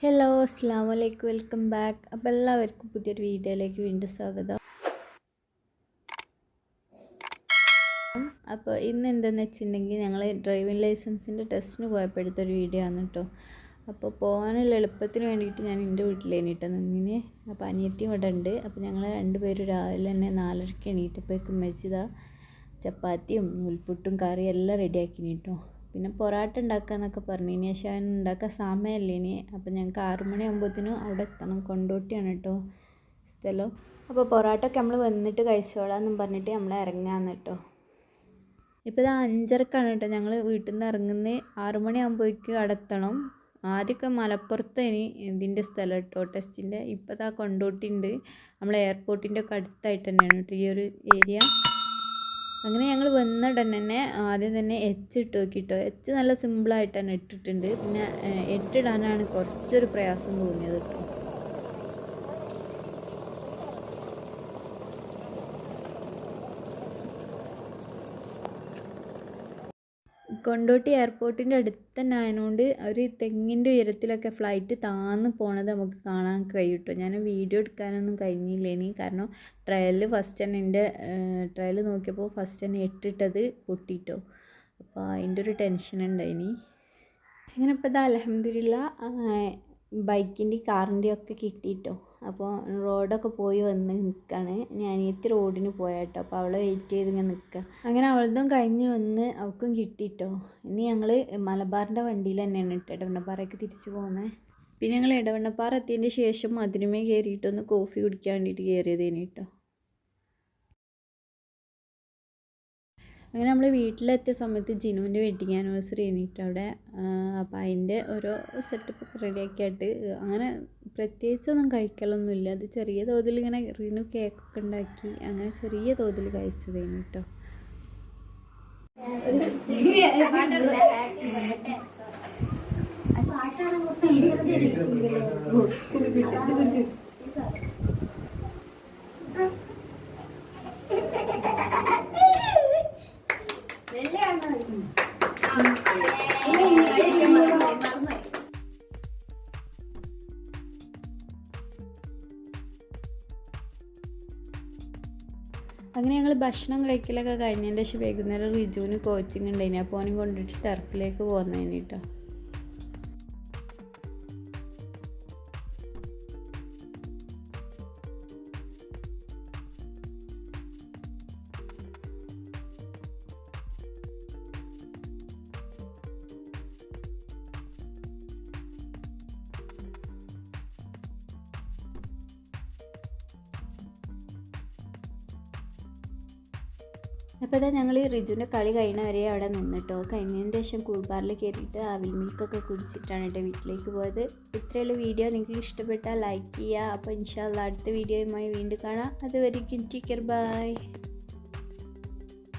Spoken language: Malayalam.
ഹലോ അസ്സാം വലൈക്കും വെൽക്കം ബാക്ക് അപ്പോൾ എല്ലാവർക്കും പുതിയൊരു വീഡിയോയിലേക്ക് വീണ്ടും സ്വാഗതം. അപ്പോൾ ഇന്ന് എന്താണെന്ന് വെച്ചിട്ടുണ്ടെങ്കിൽ ഞങ്ങൾ ഡ്രൈവിംഗ് ലൈസൻസിന്റെ ടെസ്റ്റിന് പോയപ്പോൾ എടുത്തൊരു വീഡിയോ ആണ് കേട്ടോ അപ്പോൾ പോകാനുള്ള എളുപ്പത്തിന് വേണ്ടിയിട്ട് ഞാൻ എന്റെ വീട്ടിലേനിട്ട് നിന്നിന്. അപ്പോൾ അനിയത്തി ഇവിടെ ഉണ്ട്. അപ്പോൾ ഞങ്ങൾ രണ്ടുപേരും രാവിലെ തന്നെ നാലരയ്ക്ക് എണീറ്റപ്പോഴേക്കും വെച്ചതാ ചപ്പാത്തിയും നൂൽപുട്ടും കറിയും എല്ലാം റെഡിയാക്കിനി കേട്ടോ പിന്നെ പൊറാട്ട ഉണ്ടാക്കാന്നൊക്കെ പറഞ്ഞിനി പക്ഷേ അതിന് ഉണ്ടാക്കാൻ സമയമല്ലേ ഇനി. അപ്പോൾ ഞങ്ങൾക്ക് ആറ് മണിയാകുമ്പോഴത്തേനും അവിടെ എത്തണം. കൊണ്ടോട്ടിയാണ് കേട്ടോ സ്ഥലം. അപ്പോൾ പൊറാട്ട ഒക്കെ നമ്മൾ വന്നിട്ട് കഴിച്ചോളാം എന്നും പറഞ്ഞിട്ട് നമ്മൾ ഇറങ്ങാന്ന് കേട്ടോ. ഇപ്പോൾ ഇത് അഞ്ചരക്കാണ് കേട്ടോ. ഞങ്ങൾ വീട്ടിൽ നിന്ന് ഇറങ്ങുന്നത്. ആറു മണിയാകുമ്പോഴേക്കും അവിടെ എത്തണം. ആദ്യമൊക്കെ മലപ്പുറത്ത് ഇനി ഇതിന്റെ സ്ഥലം കേട്ടോ. ടെസ്റ്റിന്റെ. ഇപ്പോൾ ഇതാ കൊണ്ടോട്ടിയുണ്ട്. നമ്മൾ എയർപോർട്ടിന്റെ ഒക്കെ അടുത്തായിട്ട് തന്നെയാണ് കേട്ടോ. ഈ ഒരു ഏരിയ. അങ്ങനെ ഞങ്ങൾ വന്ന ഉടനെ തന്നെ ആദ്യം തന്നെ എച്ച് ഇട്ട് നോക്കിട്ടോ എച്ച് നല്ല സിമ്പിളായിട്ടാണ് ഇട്ടിട്ടുണ്ട്. പിന്നെ എട്ടിടാനാണ് കുറച്ചൊരു പ്രയാസം തോന്നിയത് കേട്ടോ കൊണ്ടോട്ടി എയർപോർട്ടിന്റെ അടുത്ത് തന്നെ ആയതുകൊണ്ട് ഒരു തെങ്ങിന്റെ ഉയരത്തിലൊക്കെ ഫ്ലൈറ്റ് താന്ന് പോണത് നമുക്ക് കാണാൻ കഴിയും കേട്ടോ ഞാൻ വീഡിയോ എടുക്കാനൊന്നും കഴിഞ്ഞില്ല ഇനി. കാരണം ട്രയലിൽ ഫസ്റ്റ് തന്നെ എന്റെ ട്രയൽ നോക്കിയപ്പോൾ ഫസ്റ്റ് തന്നെ എട്ടിട്ടത് പൊട്ടിട്ടോ. അപ്പോൾ അതിന്റെ ഒരു ടെൻഷൻ ഉണ്ടായിനി അങ്ങനെ ഇപ്പോൾ ഇത് അലഹമില്ല ബൈക്കിന്റെ കാറിന്റെ ഒക്കെ കിട്ടിയിട്ടോ. അപ്പോൾ റോഡൊക്കെ പോയി വന്ന് നിൽക്കുകയാണ് ഞാൻ അനിയത്തി റോഡിന് പോയാട്ടോ. അപ്പോൾ അവളെ വെയിറ്റ് ചെയ്ത് ഇങ്ങനെ നിൽക്കുക അങ്ങനെ അവളതും കഴിഞ്ഞ് വന്ന് അവൾക്കും കിട്ടിയിട്ടോ. ഇനി ഞങ്ങൾ മലബാറിന്റെ വണ്ടിയിൽ തന്നെയാണ് കേട്ടോ ഇടവണ്ണപ്പാറയ്ക്ക് തിരിച്ച് പോകുന്നത് പിന്നെ ഞങ്ങൾ ഇടവണ്ണപ്പാറ എത്തിയതിന്റെ ശേഷം മധുരമേ കയറിയിട്ടൊന്ന് കോഫി കുടിക്കാൻ വേണ്ടിയിട്ട് കയറിയതേനെ കേട്ടോ. അങ്ങനെ നമ്മൾ വീട്ടിലെത്തിയ സമയത്ത് ജിനുവിന്റെ വെഡിങ് ആനിവേഴ്സറി കഴിഞ്ഞിട്ട് അവിടെ അപ്പോൾ അതിന്റെ ഓരോ സെറ്റപ്പ് റെഡിയാക്കി ആയിട്ട് അങ്ങനെ പ്രത്യേകിച്ചൊന്നും കഴിക്കലൊന്നുമില്ല. അത് ചെറിയ തോതിൽ ഇങ്ങനെ റിനു കേക്കൊക്കെ ഉണ്ടാക്കി അങ്ങനെ ചെറിയ തോതിൽ കഴിച്ചതേനു കേട്ടോ അങ്ങനെ ഞങ്ങൾ ഭക്ഷണം കഴിക്കലൊക്കെ കഴിഞ്ഞതിന്റെ ശേഷം വൈകുന്നേരം റിജുവിന് കോച്ചിങ് ഉണ്ടായിരുന്നു അപ്പോൾ അവനും കൊണ്ടിട്ട് ടർഫിലേക്ക് പോകുന്നതിന് കേട്ടോ അപ്പോൾ ഇതാ ഞങ്ങൾ ഈ റിജുവിന്റെ കളി കഴിഞ്ഞ വരെ അവിടെ നിന്നിട്ടോ കഴിഞ്ഞതിന് ശേഷം കൂൾബാറിൽ കയറിയിട്ട് ആവിൽ മിൽക്കൊക്കെ കുടിച്ചിട്ടാണ് എന്റെ വീട്ടിലേക്ക് പോയത്. ഇത്രയുള്ള വീഡിയോ നിങ്ങൾക്ക് ഇഷ്ടപ്പെട്ടാൽ ലൈക്ക് ചെയ്യുക. അപ്പോൾ ഇൻഷാല്ല അടുത്ത വീഡിയോയുമായി വീണ്ടും കാണാം. അതുവരെയും ടീക്കർ ബൈ